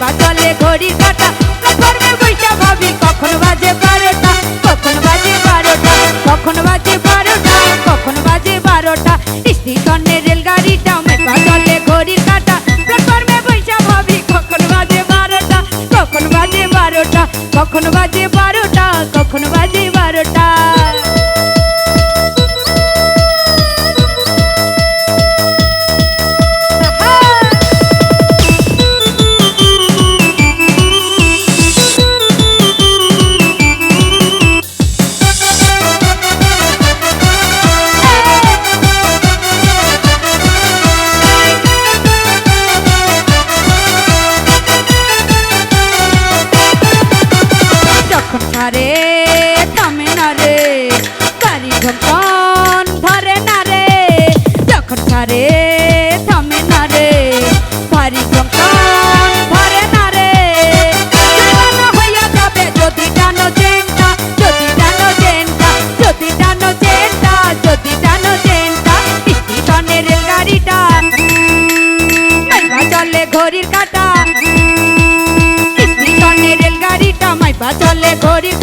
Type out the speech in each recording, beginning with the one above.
পাতলে চলে ঘড়ি কাটা না রে থামে না রে ভারী কঙ্কাল ধরে না রে জীবন হইয়া যাবে যদি টানো চেনটা যদি টানো চেনটা যদি টানো চেনটা যদি টানো চেনটা পিছনে রেলগাড়িটা চলে ঘড়ির কাটা। রেলগাড়িটা মাইপা চলে ঘড়ির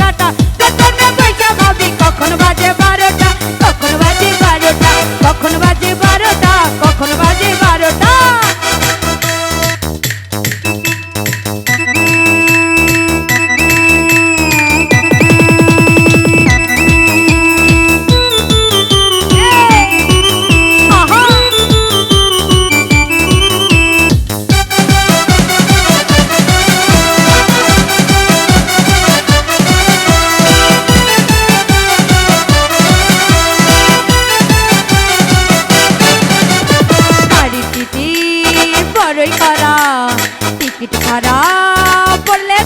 টিকিট করা বললে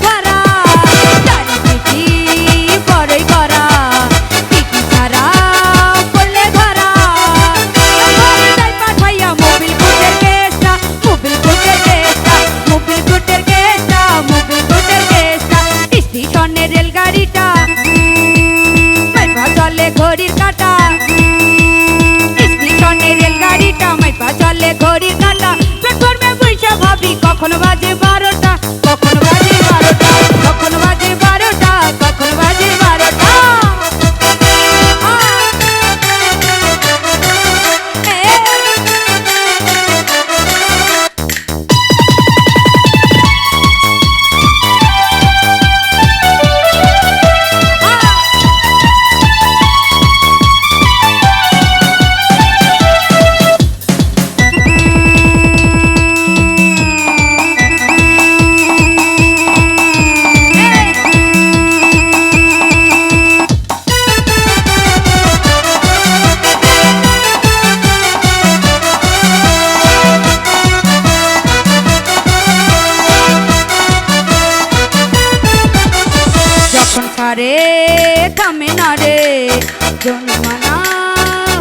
না রে থামে না রে জন্মানা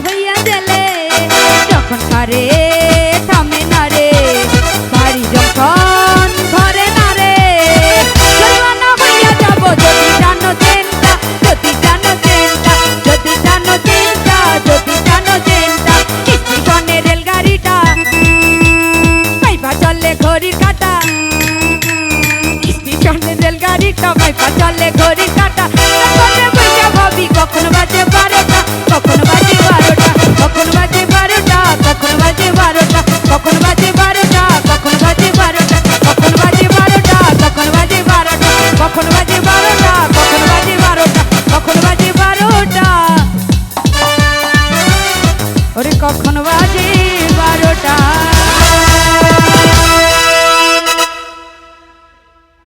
হইয়া গেলে যখন কারে Connor.